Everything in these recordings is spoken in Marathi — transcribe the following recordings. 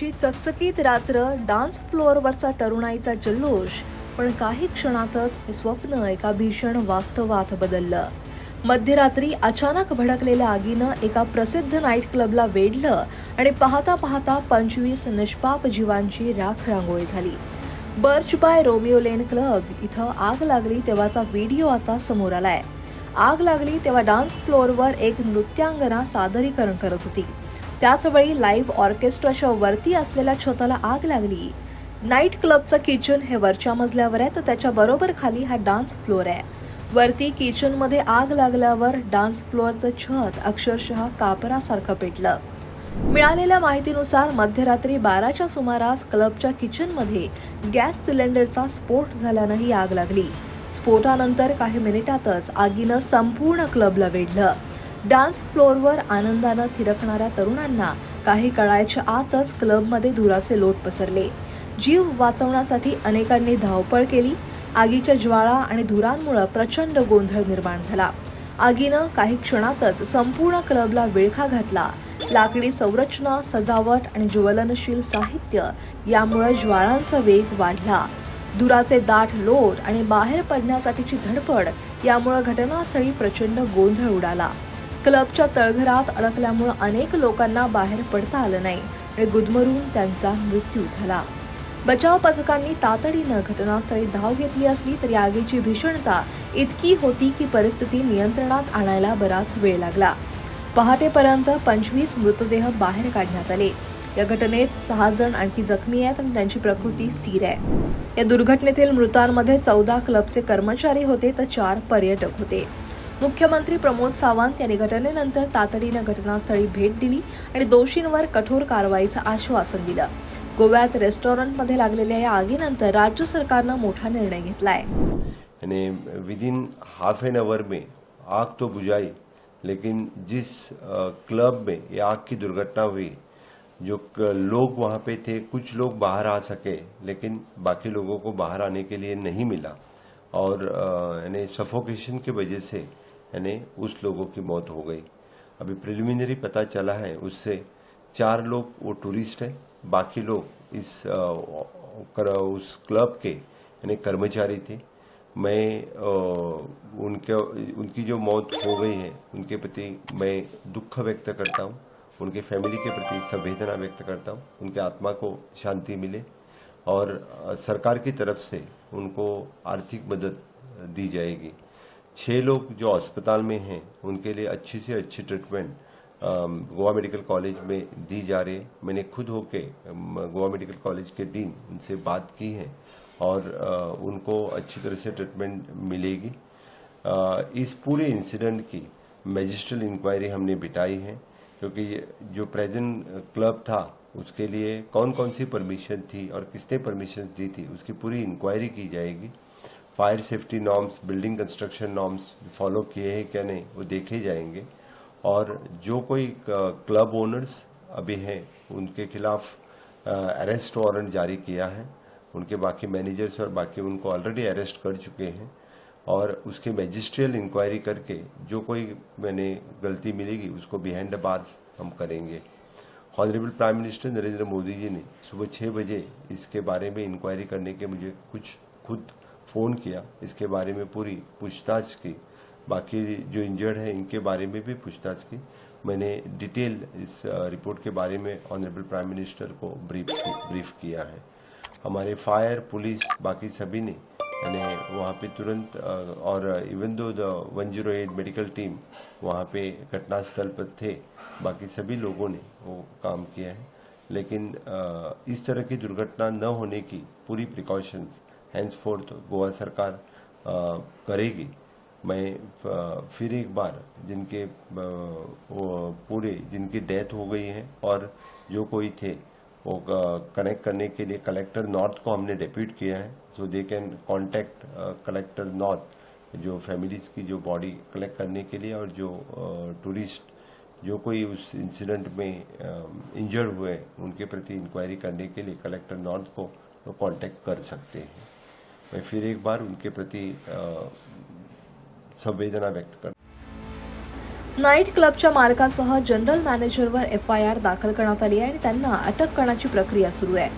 दिवसाची चकचकीत रात्र डान्स फ्लोअरवरचा तरुणाईचा जल्लोष पण काही क्षणातच हे स्वप्न एका भीषण वास्तवात बदललं. मध्यरात्री अचानक भडकलेल्या आगीनं एका प्रसिद्ध नाईट क्लबला वेढलं आणि पाहता पाहता पंचवीस निष्पाप जीवांची राख रांगोळी झाली. Birch by Romeo Lane club इथं आग लागली तेव्हाचा व्हिडिओ आता समोर आलाय. आग लागली तेव्हा डान्स फ्लोअरवर एक नृत्यांगना सादरीकरण करत होती. त्याचवेळी लाईव्ह ऑर्केस्ट्राच्या वरती असलेल्या छताला आग लागली. नाईट क्लबचं किचन हे वरच्या मजल्यावर आहे तर त्याच्या बरोबर खाली हा डान्स फ्लोअर आहे. वरती किचनमध्ये आग लागल्यावर डान्स फ्लोअरचं छत अक्षरशः कापरासारखं पेटलं. मिळालेल्या माहितीनुसार मध्यरात्री बाराच्या सुमारास क्लबच्या किचनमध्ये गॅस सिलेंडरचा स्फोट झाल्यानं ही आग लागली. स्फोटानंतर काही मिनिटातच आगीनं संपूर्ण क्लबला वेढलं. डान्स फ्लोअरवर आनंदानं थिरकणाऱ्या तरुणांना काही कळायच्या आतच क्लबमध्ये धुराचे लोट पसरले. जीव वाचवण्यासाठी अनेकांनी धावपळ केली. आगीच्या ज्वाळा आणि धुरांमुळे प्रचंड गोंधळ निर्माण झाला. आगीनं काही क्षणातच संपूर्ण क्लबला विळखा घातला. लाकडी संरचना सजावट आणि ज्वलनशील साहित्य यामुळे ज्वाळांचा वेग वाढला. धुराचे दाट लोट आणि बाहेर पडण्यासाठीची धडपड यामुळे घटनास्थळी प्रचंड गोंधळ उडाला. क्लबच्या तळघरात अडकल्यामुळे अनेक लोकांना बाहेर पडता आलं नाही आणि गुदमरून त्यांचा मृत्यू झाला. बचाव पथकांनी तातडीनं घटनास्थळी धाव घेतली असली तरी आगीची भीषणता इतकी होती की परिस्थिती नियंत्रणात आणायला बराच वेळ लागला. पहाटेपर्यंत पंचवीस मृतदेह बाहेर काढण्यात आले. या घटनेत सहा जण आणखी जखमी आहेत आणि त्यांची प्रकृती स्थिर आहे. या दुर्घटनेतील मृतांमध्ये चौदा क्लबचे कर्मचारी होते तर चार पर्यटक होते. मुख्यमंत्री प्रमोद सावंत यांनी घटनेनंतर तातडीनं घटनास्थळी भेट दिली आणि दोषींवर कठोर कारवाईचं आश्वासन दिलं. गोव्यात रेस्टॉरंटमध्ये लागलेल्या या आगीनंतर राज्य सरकारनं मोठा निर्णय घेतलाय. यानी within half an hour में आग तो बुझाई लेकिन जिस क्लब में ये आग की दुर्घटना हुई जो लोग वहाँ पे थे कुछ लोग बाहर आ सके लेकिन बाकी लोगों को बाहर आने के लिए नहीं मिला। और यानी सफोकेशन की वजह से यानी उस लोगों की मौत हो गई। अभी प्रिलिमिनरी पता चला है उससे चार लोग वो टूरिस्ट हैं बाकी लोग इस कर, उस क्लब के यानी कर्मचारी थे। मैं उनके उनकी जो मौत हो गई है उनके प्रति मैं दुख व्यक्त करता हूँ उनके फैमिली के प्रति संवेदना व्यक्त करता हूँ उनके आत्मा को शांति मिले और सरकार की तरफ़ से उनको आर्थिक मदद दी जाएगी। छह लोग जो अस्पताल में हैं उनके लिए अच्छी से अच्छी ट्रीटमेंट गोवा मेडिकल कॉलेज में दी जा रही है। मैंने खुद होके गोवा मेडिकल कॉलेज के डीन उनसे बात की है और अ, उनको अच्छी तरह से ट्रीटमेंट मिलेगी। अ, इस पूरे इंसिडेंट की मैजिस्ट्रल इंक्वायरी हमने बिठाई है क्योंकि जो प्रेजेंट क्लब था उसके लिए कौन कौन सी परमिशन थी और किसने परमिशन दी थी उसकी पूरी इंक्वायरी की जाएगी। Fire safety norms building construction norms follow किए हैं क्या नहीं, वो देखे जाएँगे। और जो कोई क्लब ओनर्स अभी हैं, उनके खिलाफ अरेस्ट वारंट जारी किया है। उनके बाकी मैनेजर्स और बाकी उनको ऑलरेडी अरेस्ट कर चुके हैं। और उसकी मैजिस्ट्रियल इंक्वायरी करके जो कोई मैंने गलती मिलेगी, उसको बिहाइंड द बार्स हम करेंगे। Honourable prime minister Narendra Modi ji ने सुबह छः बजे इसके बारे में इंक्वायरी करने के मुझे कुछ खुद फ़ोन किया, इसके बारे में पूरी पूछताछ की। बाकी जो इंजर्ड है, इनके बारे में भी पूछताछ की। मैंने डिटेल इस रिपोर्ट के बारे में ऑनरेबल प्राइम मिनिस्टर को ब्रीफ ब्रीफ किया है। हमारे फायर पुलिस बाकी सभी ने यानी वहाँ पे तुरंत और even though the one zero eight medical team वहाँ पे घटनास्थल पर थे, बाकी सभी लोगों ने वो काम किया है। लेकिन इस तरह की दुर्घटना न होने की पूरी प्रिकॉशंस हैंड्स फोर्थ गोवा सरकार करेगी। मैं फिर एक बार जिनके पूरे जिनकी डेथ हो गई है और जो कोई थे, वो कनेक्ट करने के लिए कलेक्टर नॉर्थ को हमने डेप्यूट किया है। So they can contact collector north जो फैमिलीज़ की जो बॉडी कलेक्ट करने के लिए और जो टूरिस्ट जो कोई उस इंसिडेंट में इंजर्ड हुए, उनके प्रति इंक्वायरी करने के लिए कलेक्टर नॉर्थ को कांटेक्ट कर सकते हैं। मैं फिर एक बार उनके प्रति संवेदना व्यक्त कर नाईट क्लबच्या मालकासह जनरल मॅनेजरवर एफ आय आर दाखल करण्यात आली आहे आणि त्यांना अटक करण्याची प्रक्रिया सुरू आहे.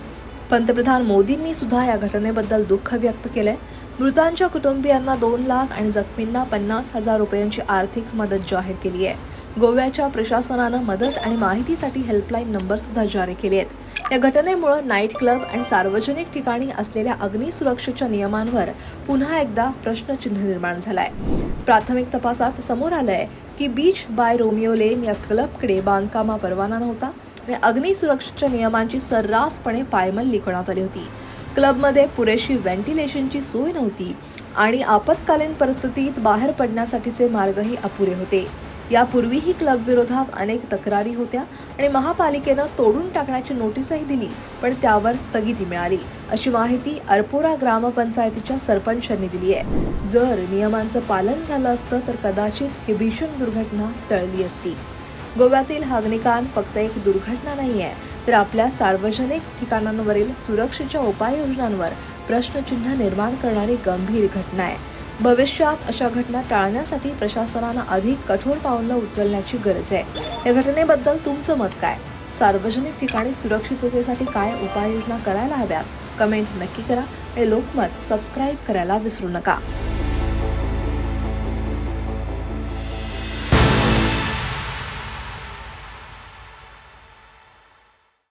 पंतप्रधान मोदींनी सुद्धा या घटनेबद्दल दुःख व्यक्त केलंय. मृतांच्या कुटुंबियांना दोन लाख आणि जखमींना पन्नास हजार रुपयांची आर्थिक मदत जाहीर केली आहे. गोव्याच्या प्रशासनानं मदत आणि माहितीसाठी हेल्पलाईन नंबर सुद्धा जारी केले आहेत या घटनेमुळे नाईट क्लब आणि सार्वजनिक ठिकाणी असलेल्या अग्निसुरक्षेच्या नियमांवर पुन्हा एकदा प्रश्नचिन्ह निर्माण झालाय. प्राथमिक तपासात समोर आलंय की बीच बाय रोमिओ लेन या क्लबकडे बांधकामा परवाना नव्हता आणि अग्निसुरक्षेच्या नियमांची सर्रासपणे पायमल्ली करण्यात आली होती. क्लबमध्ये पुरेशी व्हेंटिलेशनची सोय नव्हती आणि आपत्कालीन परिस्थितीत बाहेर पडण्यासाठीचे मार्गही अपुरे होते. यापूर्वीही क्लबविरोधात अनेक तक्रारी होत्या आणि महापालिकेनं तोडून टाकण्याची नोटीसही दिली पण त्यावर स्थगिती मिळाली. अशी माहिती अर्पोरा ग्रामपंचायतीच्या सरपंचांनी दिली आहे. जर नियमांचं पालन झालं असतं तर कदाचित ही भीषण दुर्घटना टळली असती. गोव्यातील हा अग्निकांड फक्त एक दुर्घटना नाही आहे तर आपल्या सार्वजनिक ठिकाणांवरील सुरक्षेच्या उपाययोजनांवर प्रश्नचिन्ह निर्माण करणारी गंभीर घटना आहे. भविष्यात अशा घटना टाळण्यासाठी प्रशासनानं अधिक कठोर पावलं उचलण्याची गरज आहे. या घटनेबद्दल तुमचं मत काय? सार्वजनिक ठिकाणी सुरक्षिततेसाठी काय उपाययोजना करायला हव्यात? कमेंट नक्की करा. आणि लोकमत सबस्क्राईब करायला विसरू नका.